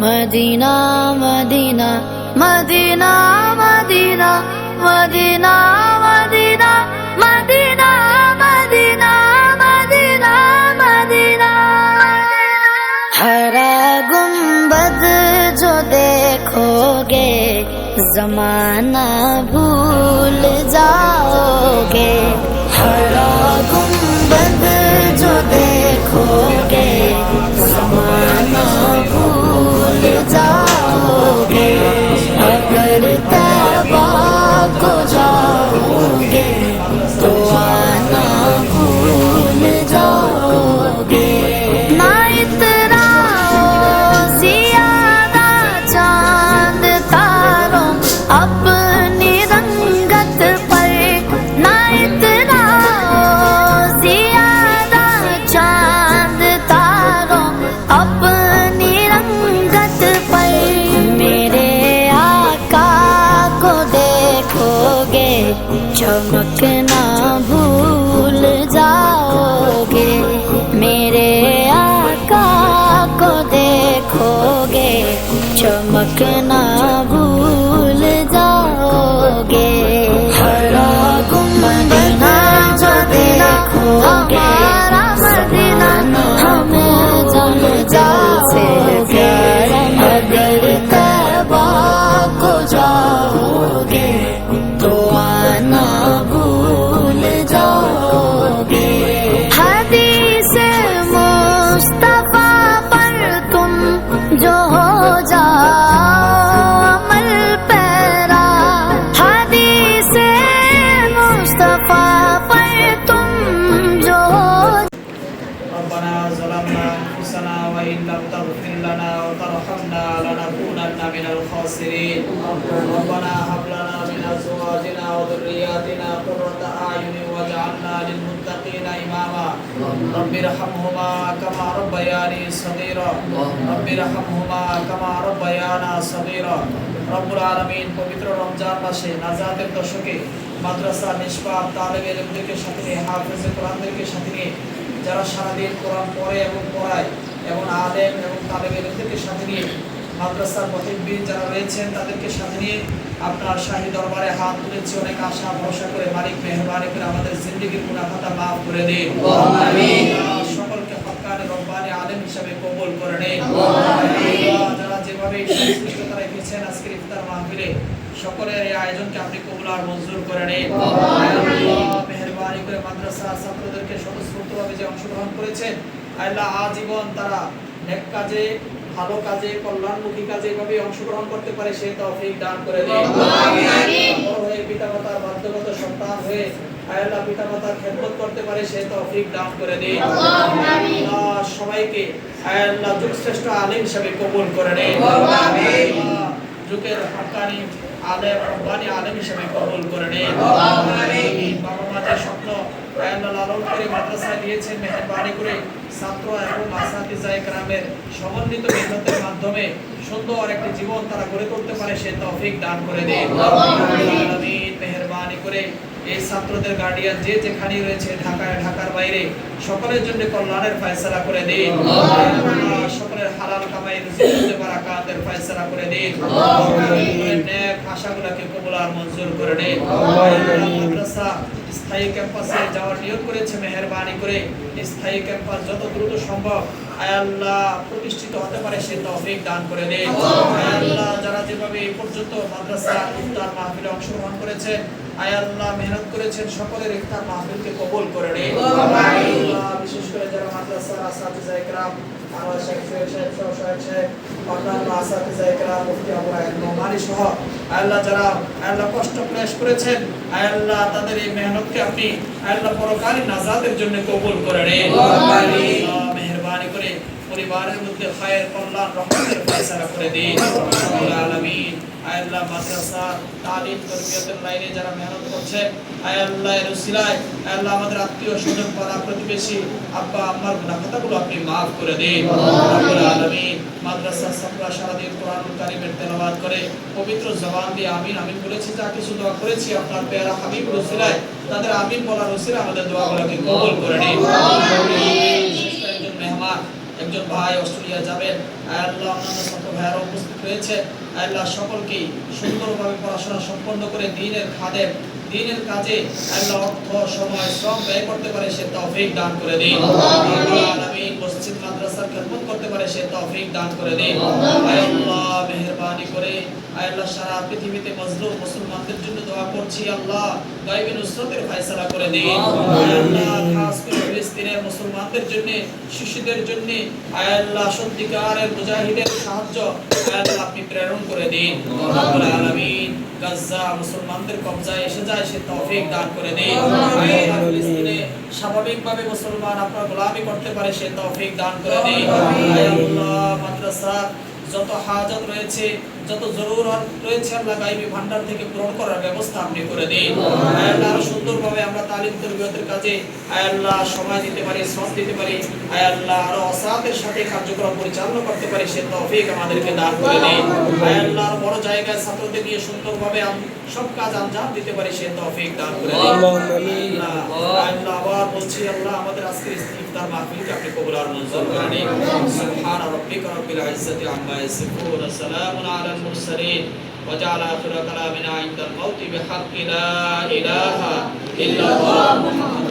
Medina Madina Madina Madina Madina Madina Madina Madina Madina Medina हरा गुम्बद जो देखोगे जमाना भूल जाओगे हरा गुम्बद working وترحمنا لنكونن من الخاسرين ربنا هب لنا من ازواجنا وذرياتنا قرة اعين واجعلنا للمتقين اماما رب ارحمهما كما ربياني صغيرا رب ارحمهما كما ربيانا صغيرا রব্বুল আলামিন পবিত্র রমজান মাসে নাজাতের দশকে মাদ্রাসা নিষ্পাপ তালেব ইলমদেরকে সাথে নিয়ে হাফেজে কোরআনদেরকে সাথে নিয়ে যারা সারাদিন কোরআন পড়ে এবং পড়ায় এবং আলেম এবং তালেব ইলমদেরকে সাথে নিয়ে মাদ্রাসার মহিবীন যারা রয়েছেন তাদেরকে সাথে নিয়ে আপনার শাহী দরবারে হাত তুলেছি। অনেক আশা ভরসা করে মালিক মেহরবানি করে আমাদের জিন্দগির গুনাহাতা মাফ করে দিন। সকলকে হক্কানে রব্বানি আলেম হিসাবে কবুল করে নিন। যারা যেভাবে এই সংশ্লিষ্টতা রেখেছেন আজকের ইফতার মাহফিলে সকলের এই আয়োজনকে আপনি কবুল আর মঞ্জুর করে নিন। মেহেরবানি করে মাদ্রাসা ছাত্রদেরকে স্বতঃস্ফূর্তভাবে যে অংশগ্রহণ করেছেন আল্লাহ আজীবন তারা নেক কাজে ভালো কাজে কল্যাণমুখী কাজে এভাবে অংশগ্রহণ করতে পারে সে তৌফিক দান করে দিন। বড় হয়ে পিতামাতার বাধ্যগত সন্তান হয়ে আল্লাহ পিতামাতার খেদমত করতে পারে সে তৌফিক দান করে দিন। আল্লাহ সবাইকে আল্লাহ যুগ শ্রেষ্ঠ আলেম হিসাবে কবুল করে নিন। আল্লাহ, যুগের হাক্কানি আলেম রব্বানি আলেম হিসেবে কবুল করে নিন। বাবা মাদের স্বপ্ন লালন করে মাদ্রাসায় দিয়েছেন মেহেরবানি করে ছাত্র এবং আসাতিজা গ্রামের সমন্বিত মেহনতের মাধ্যমে সুন্দর একটি জীবন তারা গড়ে তুলতে পারে সে তৌফিক দান করে দিন। মেহেরবানি করে এই ছাত্রদের গার্ডিয়ান যে যেখানে রয়েছে ঢাকায় ঢাকার বাইরে সকলের জন্য কল্যাণের ফয়সালা করে দিন। সকলের হালাল কামাই রুজি বারাকাতের ফয়সালা করে দিন। আশাগুলোকে কবুল আর মঞ্জুর করে দিন মাদ্রাসা স্থায়ী ক্যাম্পাসে যাওয়ার নিয়োগ করেছে মেহেরবানি করে। স্থায়ী ক্যাম্পাস যত দ্রুত সম্ভব আল্লাহ প্রতিষ্ঠিত হতে পারে সে তৌফিক দান করে আয় আল্লাহ যারা যেভাবে এই পর্যন্ত মাদ্রাসা ইফতার মাহফিলে অংশগ্রহণ করেছে আয় আল্লাহ মেহনত করেছেন সকলের ইফতার মাহফিলকে কবুল করে আল্লাহ বিশেষ করে যারা মাদ্রাসার আসাতিজা ইকরাম আনোয়ার শেখ সোহেল সাহেব সহ সাহেব অন্যান্য আসাতিজা ইকরাম মুফতি আবু রায়হান নোমানি সহ আল্লাহ যারা আল্লাহ কষ্ট ক্লেশ করেছেন আল্লাহ তাদের এই মেহনতকে আপনি আয় আল্লাহ পরকালীন নাজাতের জন্য কবুল করে আল্লাহ করে পরিবারের মধ্যে খায়ের কল্যাণ, রহমতের ফয়সালা করে দিন। আলামিন। মাদ্রাসা, তালিম, তরবিয়তের লাইনে যারা মেহনত এর উসিলায় আমাদের আত্মীয় স্বজন, পাড়া প্রতিবেশী, আব্বা, আম্মার আপনি মাফ করে দিন। আলামিন, মাদ্রাসা ছাত্ররা সারাদিন কোরআনুল কারীমের তেলাওয়াত করে, পবিত্র জবান দিয়ে আমিন আমিন বলেছি, যা কিছু দোয়া করেছি, আপনার পেয়ারা হাবিবুর উসিলায় তাদের আমিন বলার উসিলায় আমাদের দোয়াগুলোকে করে নিন। একজন ভাই অস্ট্রেলিয়া যাবেন। আল্লাহ অন্যান্য ছোট ভাইয়েরও রয়েছে। আল্লাহ সকলকেই সুন্দরভাবে পড়াশোনা সম্পন্ন করে দিনের খাদেম দিনের কাজে আল্লাহ অর্থ সময় শ্রম ব্যয় করতে পারে সে তৌফিক দান করে দিন। মসজিদ মাদ্রাসার খেদমত করতে পারে সে তৌফিক দান করে দিন। আল্লাহ মেহেরবানি করে আল্লাহ সারা পৃথিবীতে মজলুম মুসলমানদের জন্য দোয়া করছি। আল্লাহ গায়বী নুসরতের ফয়সালা করে দিন। আল্লাহ খাস জন্য শিশুদের জন্য আয় আল্লাহ সত্যিকারের মুজাহিদের সাহায্য আয় আল্লাহ আপনি প্রেরণ করে দিন। আলামিন গাজা মুসলমানদের কবজায় এসে যায় সে তৌফিক দান করে দিন। ফিলিস্তিনে স্বাভাবিকভাবে মুসলমান আপনার গোলামি করতে পারে সে তৌফিক দান করে দিন। আল্লাহ মাদ্রাসা যত হাজত রয়েছে যত জরুরত রয়েছে আল্লাহ গাইবী ভান্ডার থেকে পূরণ করার ব্যবস্থা আপনি করে দিন। আল্লাহ আরও সুন্দরভাবে আমরা তালিম তরবিয়তের কাজে আয় আল্লাহ সময় দিতে পারি শ্রম দিতে পারি আয় আল্লাহ আরও অসাতের সাথে কার্যক্রম পরিচালনা করতে পারি সে তৌফিক আমাদেরকে দান করে দিন। আয় আল্লাহ আরও বড় জায়গায় ছাত্রদের নিয়ে সুন্দরভাবে সব কাজ আঞ্জাম দিতে পারি সে তৌফিক দান করে দিন। আল্লাহ আল্লাহ আবার বলছি আল্লাহ আমাদের আজকের ইফতার মাহফিলকে আপনি কবুল আর মঞ্জুর করে নিন। সুবহান রাব্বিকা রাব্বিল ইজ্জাতি আম্মা ইয়াসিফুন সালামুন আলাল المرسلين وجعل آخر كلامنا عند الموت بحق لا إله إلا الله محمد